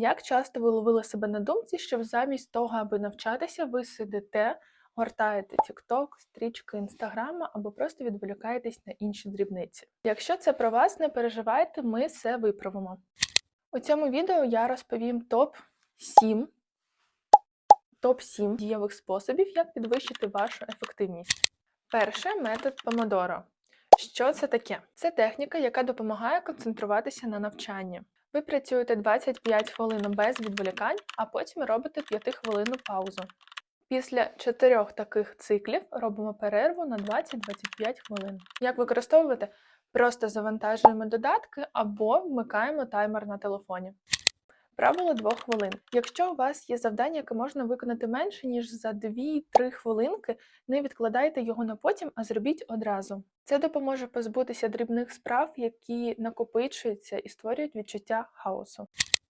Як часто ви ловили себе на думці, що замість того, аби навчатися, ви сидите, гортаєте TikTok, стрічки Інстаграма або просто відволікаєтесь на інші дрібниці? Якщо це про вас, не переживайте, ми все виправимо. У цьому відео я розповім топ 7 топ 7 дієвих способів, як підвищити вашу ефективність. Перше метод Помодоро. Що це таке? Це техніка, яка допомагає концентруватися на навчанні. Ви працюєте 25 хвилин без відволікань, а потім робите 5 хвилинну паузу. Після чотирьох таких циклів робимо перерву на 20-25 хвилин. Як використовувати? Просто завантажуємо додатки або вмикаємо таймер на телефоні. Правило 2 хвилин. Якщо у вас є завдання, яке можна виконати менше, ніж за 2-3 хвилинки, не відкладайте його на потім, а зробіть одразу. Це допоможе позбутися дрібних справ, які накопичуються і створюють відчуття хаосу.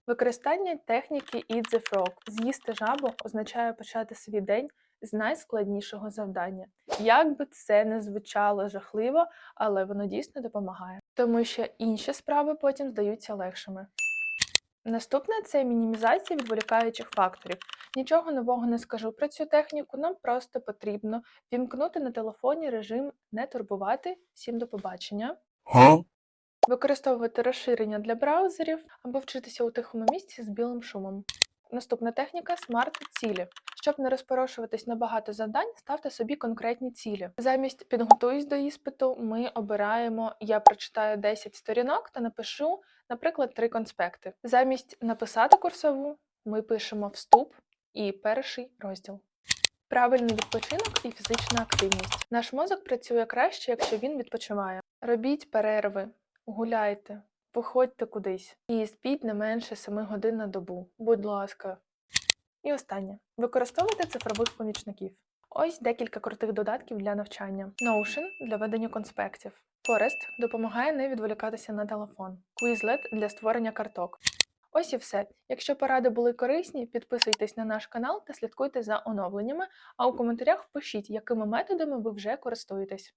Використання техніки Eat the Frog з'їсти жабу означає почати свій день з найскладнішого завдання. Як би це не звучало жахливо, але воно дійсно допомагає, тому що інші справи потім здаються легшими. Наступне це мінімізація відволікаючих факторів. Нічого нового не скажу про цю техніку, нам просто потрібно вімкнути на телефоні режим не турбувати. Всім до побачення. Huh? Використовувати розширення для браузерів або вчитися у тихому місці з білим шумом. Наступна техніка смарт-цілі. Щоб не розпорошуватись на багато завдань, ставте собі конкретні цілі. Замість підготуюсь до іспиту, ми обираємо я прочитаю 10 сторінок та напишу, наприклад, три конспекти. Замість написати курсову, ми пишемо вступ і перший розділ. Правильний відпочинок і фізична активність. Наш мозок працює краще, якщо він відпочиває. Робіть перерви, гуляйте, походьте кудись і спіть не менше 7 годин на добу. Будь ласка. І останнє. Використовуйте цифрових помічників. Ось декілька крутих додатків для навчання. Notion для ведення конспектів. Forest допомагає не відволікатися на телефон. Quizlet для створення карток. Ось і все. Якщо поради були корисні, підписуйтесь на наш канал та слідкуйте за оновленнями, а у коментарях пишіть, якими методами ви вже користуєтесь.